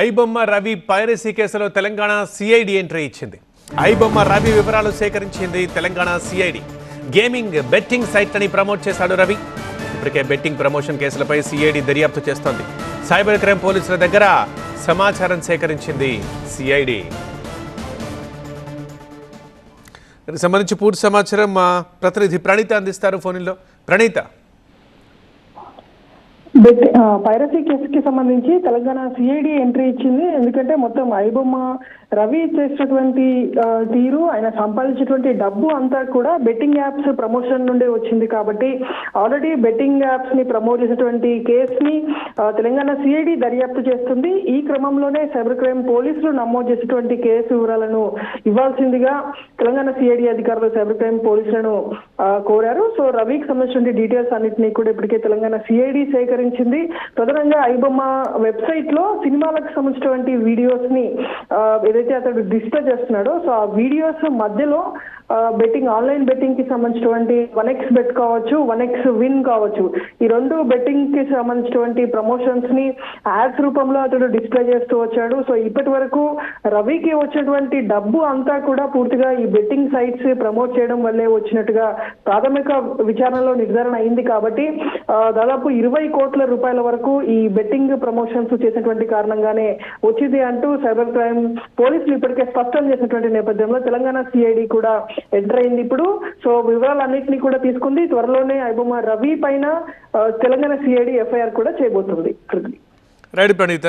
IBomma Ravi piracy కేసులో Telangana CID entry ఇచ్చింది. ఐబొమ్మ రవి వివరాలు సేకరించింది Telangana CID gaming betting site అని ప్రమోట్ చేశాడు రవి. ఇప్పటికే బెట్టింగ్ ప్రమోషన్ కేసులపై సిఐడి దర్యాప్తు చేస్తోంది. సైబర్ క్రైమ్ పోలీసుల దగ్గర సమాచారం సేకరించింది సిఐడి దానికి సంబంధించి పూర్తి సమాచారం మా ప్రతినిధి ప్రణీత అందిస్తారు ఫోన్లో ప్రణీత. పైరసీ కేసుకి సంబంధించి తెలంగాణ సిఐడి ఎంట్రీ ఇచ్చింది. ఎందుకంటే మొత్తం ఐబొమ్మ రవి చేసినటువంటి తీరు ఆయన సంపాదించినటువంటి డబ్బు అంతా కూడా బెట్టింగ్ యాప్స్ ప్రమోషన్ నుండి వచ్చింది కాబట్టి ఆల్రెడీ బెట్టింగ్ యాప్స్ని ప్రమోట్ చేసినటువంటి కేసు ని తెలంగాణ సిఐడి దర్యాప్తు చేస్తుంది. ఈ క్రమంలోనే సైబర్ క్రైమ్ పోలీసులు నమోదు చేసినటువంటి కేసు వివరాలను ఇవ్వాల్సిందిగా తెలంగాణ సిఐడి అధికారులు సైబర్ క్రైమ్ పోలీసులను కోరారు. సో రవికి సంబంధించిన డీటెయిల్స్ అన్నింటినీ కూడా ఇప్పటికే తెలంగాణ సిఐడి సేకరించి సేకరించింది ప్రధానంగా ఐబొమ్మ వెబ్సైట్లో సినిమాలకు సంబంధించినటువంటి వీడియోస్ని ఆ, ఏదైతే అతడు డిస్ప్లే చేస్తున్నాడో సో ఆ వీడియోస్ మధ్యలో బెట్టింగ్ ఆన్లైన్ బెట్టింగ్కి సంబంధించినటువంటి వన్ ఎక్స్ బెట్ కావచ్చు వన్ ఎక్స్ విన్ కావచ్చు. ఈ రెండు బెట్టింగ్కి సంబంధించినటువంటి ప్రమోషన్స్ని యాడ్స్ రూపంలో అతడు డిస్ప్లే చేస్తూ వచ్చాడు. సో ఇప్పటి వరకు రవికి వచ్చినటువంటి డబ్బు అంతా కూడా పూర్తిగా ఈ బెట్టింగ్ సైట్స్ ప్రమోట్ చేయడం వల్లే వచ్చినట్టుగా ప్రాథమిక విచారణలో నిర్ధారణ అయింది కాబట్టి ఆ, దాదాపు ఇరవై కోట్ల రూపాయల వరకు ఈ బెట్టింగ్ ప్రమోషన్స్ చేసినటువంటి కారణంగానే వచ్చింది అంటూ సైబర్ క్రైమ్ పోలీసులు ఇప్పటికే స్పష్టం చేసినటువంటి నేపథ్యంలో తెలంగాణ సిఐడి కూడా ఎంటర్ అయింది ఇప్పుడు. సో వివరాలన్నింటినీ కూడా తీసుకుంది. త్వరలోనే ఐబొమ్మ రవి పైన తెలంగాణ సిఐడి ఎఫ్ఐఆర్ కూడా చేయబోతుంది. రైట్ ప్రణీత.